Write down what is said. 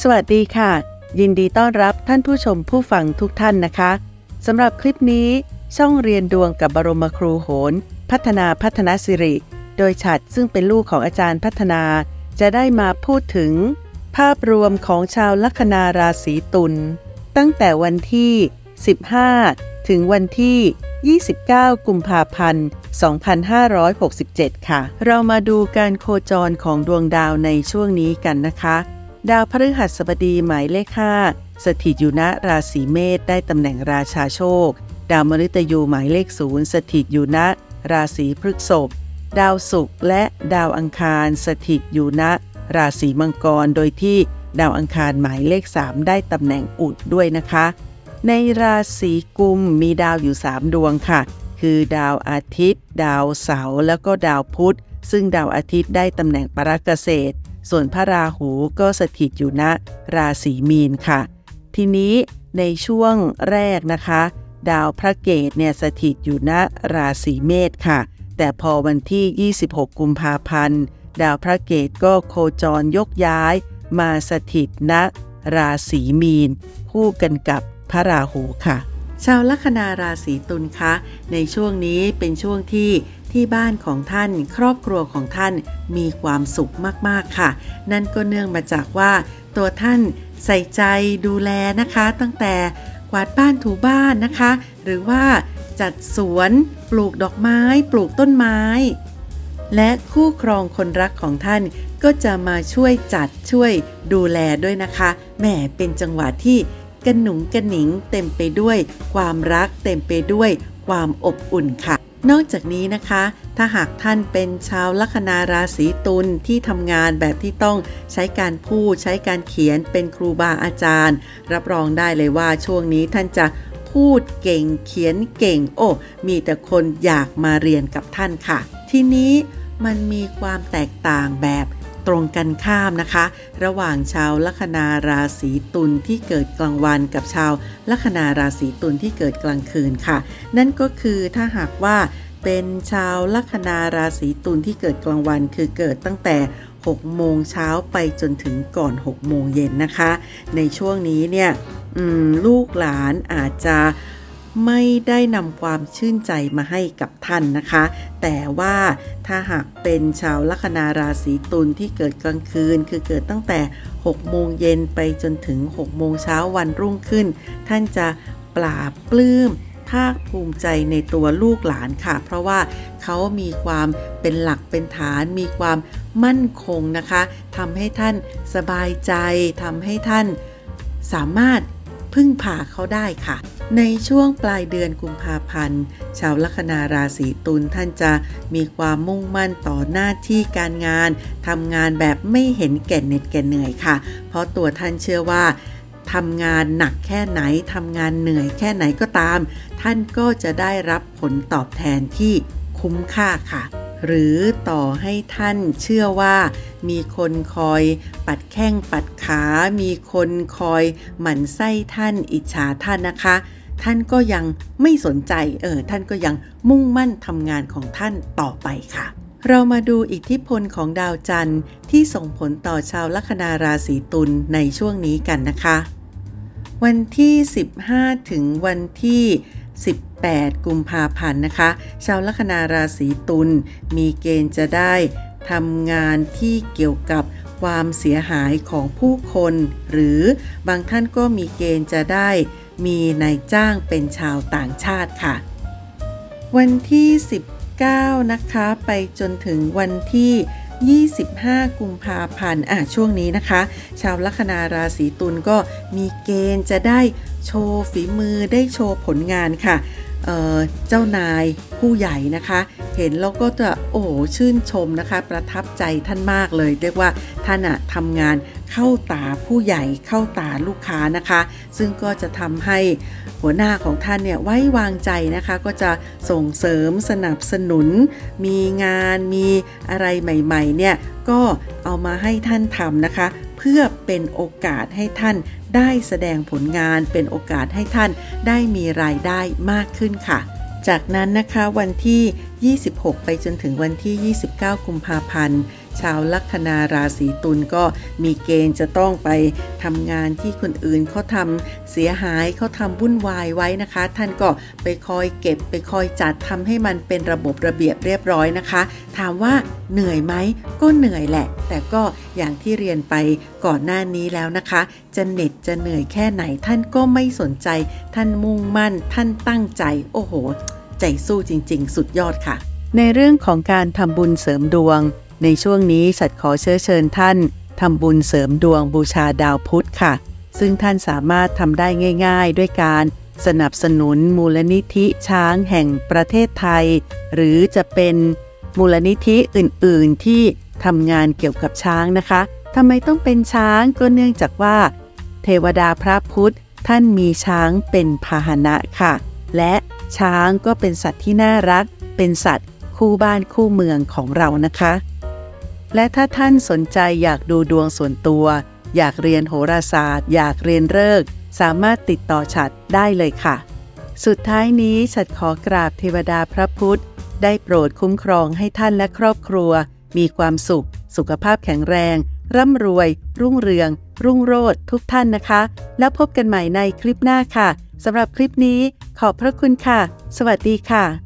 สวัสดีค่ะ ยินดีต้อนรับท่านผู้ชมผู้ฟังทุกท่านนะคะสำหรับคลิปนี้ ช่องเรียนดวงกับบรมครูโหน พัฒนาพัฒนาสิริ โดยฉัดซึ่งเป็นลูกของอาจารย์พัฒนา จะได้มาพูดถึง ภาพรวมของชาวลัคนาราศีตุลตั้งแต่วันที่ 15 ถึงวันที่ 29 กุมภาพันธ์ 2567 ค่ะ เรามาดูการโคจรของดวงดาวในช่วงนี้กันนะคะ ดาวพฤหัสบดีหมายเลข 5 สถิตอยู่ณราศีเมษได้ตำแหน่งราชาโชค ดาวมฤตยูหมายเลขศูนย์สถิตอยู่ณราศีพฤษภดาวศุกร์และดาวอังคารสถิตอยู่ณราศีมังกร โดยที่ดาวอังคารหมายเลข 3 ได้ตำแหน่งอุดด้วยนะคะ ในราศีกุมมีดาวอยู่ 3 ดวงค่ะ คือดาวอาทิตย์ ดาวเสาร์แล้วก็ดาวพุธ ซึ่งดาวอาทิตย์ได้ตำแหน่งปรักเกษตร ส่วนพระราหูก็สถิตอยู่ณราศีมีนค่ะ ทีนี้ในช่วงแรกนะคะ ดาวพระเกตเนี่ยสถิตอยู่ณราศีเมษค่ะ แต่พอวันที่ 26 กุมภาพันธ์ ดาวพระเกตก็โคจรยกย้าย มาสถิตณราศีมีน คู่กันกับพระราหูค่ะชาวลัคนาราศีตุลคะ ในช่วงนี้เป็นช่วงที่ ที่บ้านของท่าน ครอบครัวของท่านมีความสุขมากๆค่ะ นั่นก็เนื่องมาจากว่า ตัวท่านใส่ใจดูแลนะคะ ตั้งแต่กวาดบ้านถูบ้านนะคะ หรือว่าจัดสวน ปลูกดอกไม้ ปลูกต้นไม้ และคู่ครองคนรักของท่านก็จะมาช่วยจัดช่วยดูแลด้วยนะคะแหมเป็นจังหวะที่กระหนุงกระหนิงเต็มไปด้วย ความรักเต็มไปด้วยความอบอุ่นค่ะ นอกจากนี้นะคะ ถ้าหากท่านเป็นชาวลัคนาราศีตุลที่ทำงานแบบที่ต้องใช้การพูดใช้การเขียนเป็นครูบาอาจารย์ รับรองได้เลยว่าช่วงนี้ท่านจะพูดเก่งเขียนเก่ง โอ้ มีแต่คนอยากมาเรียนกับท่านค่ะ ทีนี้มันมีความแตกต่างแบบ ตรงกันข้ามนะคะ ระหว่างชาวลัคนาราศีตุลที่เกิดกลางวันกับชาวลัคนาราศีตุลที่เกิดกลางคืนค่ะ นั่นก็คือถ้าหากว่าเป็นชาวลัคนาราศีตุลที่เกิดกลางวันคือเกิดตั้งแต่6โมงเช้าไปจนถึงก่อน6โมงเย็นนะคะ ในช่วงนี้เนี่ยลูกหลานอาจจะ ไม่ได้นำความชื่นใจมาให้กับท่านนะคะ แต่ว่าถ้าหากเป็นชาวลัคนาราศีตุลที่เกิดกลางคืน คือเกิดตั้งแต่6โมงเย็นไปจนถึง6โมงเช้าวันรุ่งขึ้น ท่านจะปราปลื้มภาคภูมิใจในตัวลูกหลานค่ะ เพราะว่าเขามีความเป็นหลักเป็นฐาน มีความมั่นคงนะคะทำให้ท่านสบายใจทำให้ท่านสามารถพึ่งพาเขาได้ค่ะ ในช่วงปลายเดือนกุมภาพันธ์ ชาวลัคนาราศีตุลท่านจะมีความมุ่งมั่นต่อหน้าที่การงานทำงานแบบไม่เห็นแก่เหน็ดแก่เหนื่อยค่ะ เพราะตัวท่านเชื่อว่าทำงานหนักแค่ไหนทำงานเหนื่อยแค่ไหนก็ตาม ท่านก็จะได้รับผลตอบแทนที่คุ้มค่าค่ะ หรือต่อให้ท่านเชื่อว่ามีคนคอยปัดแข้งปัดขา มีคนคอยหมั่นไส้ท่านอิจฉาท่านนะคะ ท่านก็ยังไม่สนใจ เออ ท่านก็ยังมุ่งมั่นทำงานของท่านต่อไปค่ะ เรามาดูอิทธิพลของดาวจันทร์ที่ส่งผลต่อชาวลัคนาราศีตุลในช่วงนี้กันนะคะ วันที่ 15 ถึงวันที่ 18 กุมภาพันธ์นะคะ ชาวลัคนาราศีตุลมีเกณฑ์จะได้ทำงานที่เกี่ยวกับความเสียหายของผู้คน หรือบางท่านก็มีเกณฑ์จะได้มีนายจ้างเป็นชาวต่างชาติค่ะ วันที่ 19 นะคะ ไปจนถึงวันที่ 25 กุมภาพันธ์อะช่วงนี้นะคะ ชาวลัคนาราศีตุลก็มีเกณฑ์จะได้โชว์ฝีมือได้โชว์ผลงานค่ะเเจ้านายผู้ใหญ่นะคะ เห็นแล้วก็จะโอ้ชื่นชมนะคะ ประทับใจท่านมากเลย เรียกว่าท่านอะทำงานเข้าตาผู้ใหญ่เข้าตาลูกค้านะคะ ซึ่งก็จะทำให้หัวหน้าของท่านเนี่ยไว้วางใจนะคะ ก็จะส่งเสริมสนับสนุน มีงานมีอะไรใหม่ๆเนี่ยก็เอามาให้ท่านทำนะคะ เพื่อเป็นโอกาสให้ท่านได้แสดงผลงานเป็นโอกาสให้ท่านได้มีรายได้มากขึ้นค่ะ จากนั้นนะคะวันที่ 26 ไปจนถึงวันที่ 29 กุมภาพันธ์ ชาวลัคนาราศีตุลก็มีเกณฑ์จะต้องไปทำงานที่คนอื่นเขาทำเสียหายเขาทำวุ่นวายไว้นะคะ ท่านก็ไปคอยเก็บไปคอยจัดทำให้มันเป็นระบบระเบียบเรียบร้อยนะคะ ถามว่าเหนื่อยไหมก็เหนื่อยแหละ แต่ก็อย่างที่เรียนไปก่อนหน้านี้แล้วนะคะ จะเหน็ดจะเหนื่อยแค่ไหนท่านก็ไม่สนใจ ท่านมุ่งมั่น ท่านตั้งใจ โอ้โห ใจสู้จริง ๆ สุดยอดค่ะ ในเรื่องของการทำบุญเสริมดวง ในช่วงนี้สัตว์ขอเชื้อเชิญท่านทำบุญเสริมดวงบูชาดาวพุธค่ะ ซึ่งท่านสามารถทำได้ง่าย ๆ ด้วยการสนับสนุนมูลนิธิช้างแห่งประเทศไทย หรือจะเป็นมูลนิธิอื่นๆที่ทำงานเกี่ยวกับช้างนะคะทำไมต้องเป็นช้างก็เนื่องจากว่า เทวดาพระพุทธ ท่านมีช้างเป็นพาหนะค่ะ และช้างก็เป็นสัตว์ที่น่ารัก เป็นสัตว์คู่บ้านคู่เมืองของเรานะคะ และถ้าท่านสนใจอยากดูดวงส่วนตัว อยากเรียนโหราศาสตร์ อยากเรียนเลิกสามารถติดต่อฉัดได้เลยค่ะ สุดท้ายนี้ฉัดขอกราบเทวดาพระพุทธ ได้โปรดคุ้มครองให้ท่านและครอบครัว มีความสุข สุขภาพแข็งแรง ร่ำรวย รุ่งเรือง รุ่งโรจน์ทุกท่านนะคะ แล้วพบกันใหม่ในคลิปหน้าค่ะสำหรับคลิปนี้ขอบพระคุณค่ะ สวัสดีค่ะ